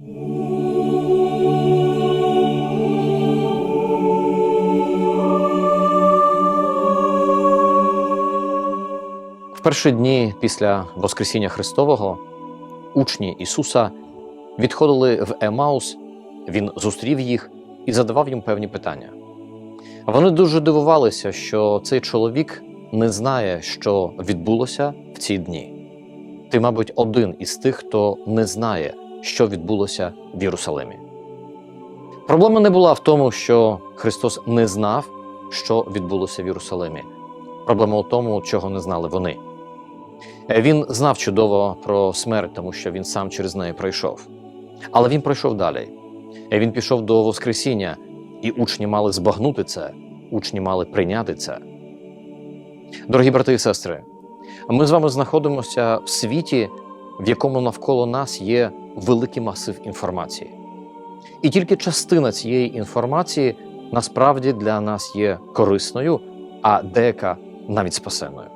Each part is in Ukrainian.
В перші дні після Воскресіння Христового учні Ісуса відходили в Емаус, Він зустрів їх і задавав їм певні питання. Вони дуже дивувалися, що цей чоловік не знає, що відбулося в ці дні. Ти, мабуть, один із тих, хто не знає, що відбулося в Єрусалимі. Проблема не була в тому, що Христос не знав, що відбулося в Єрусалимі. Проблема у тому, чого не знали вони. Е, Він знав чудово про смерть, тому що він сам через неї пройшов. Але він пройшов далі. Е, Він пішов до Воскресіння, і учні мали збагнути це, учні мали прийняти це. Дорогі брати і сестри, ми з вами знаходимося в світі, в якому навколо нас є великий масив інформації. І тільки частина цієї інформації насправді для нас є корисною, а деяка навіть спасенною.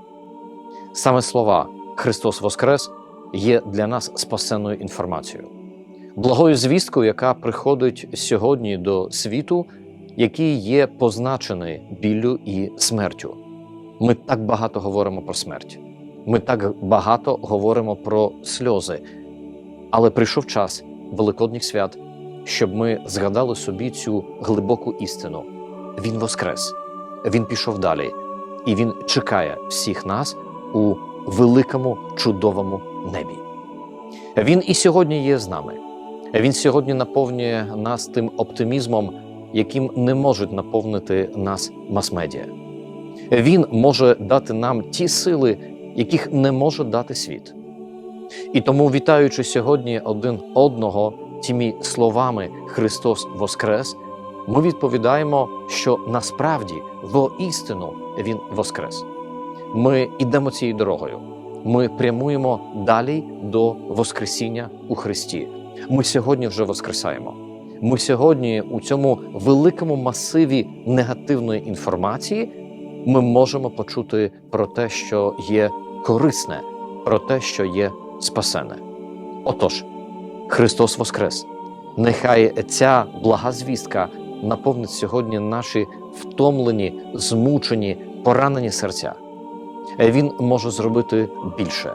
Саме слова Христос Воскрес є для нас спасенною інформацією, благою звісткою, яка приходить сьогодні до світу, який є позначений біллю і смертю. Ми так багато говоримо про смерть, ми так багато говоримо про сльози, але прийшов час Великодніх свят, щоб ми згадали собі цю глибоку істину. Він воскрес, він пішов далі, і він чекає всіх нас у великому чудовому небі. Він і сьогодні є з нами. Він сьогодні наповнює нас тим оптимізмом, яким не можуть наповнити нас мас-медіа. Він може дати нам ті сили, яких не може дати світ. І тому, вітаючи сьогодні один одного тими словами Христос Воскрес, ми відповідаємо, що насправді воістину Він Воскрес. Ми йдемо цією дорогою. Ми прямуємо далі до Воскресіння у Христі. Ми сьогодні вже воскресаємо. Ми сьогодні у цьому великому масиві негативної інформації ми можемо почути про те, що є корисне, про те, що є спасене. Отож, Христос Воскрес! Нехай ця блага звістка наповнить сьогодні наші втомлені, змучені, поранені серця. Він може зробити більше.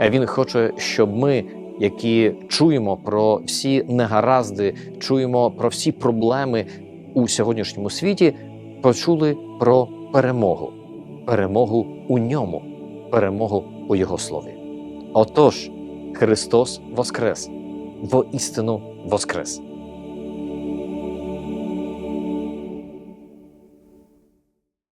Він хоче, щоб ми, які чуємо про всі негаразди, чуємо про всі проблеми у сьогоднішньому світі, почули про перемогу, перемогу у ньому, перемогу у Його слові. Отож, Христос Воскрес, воістину Воскрес!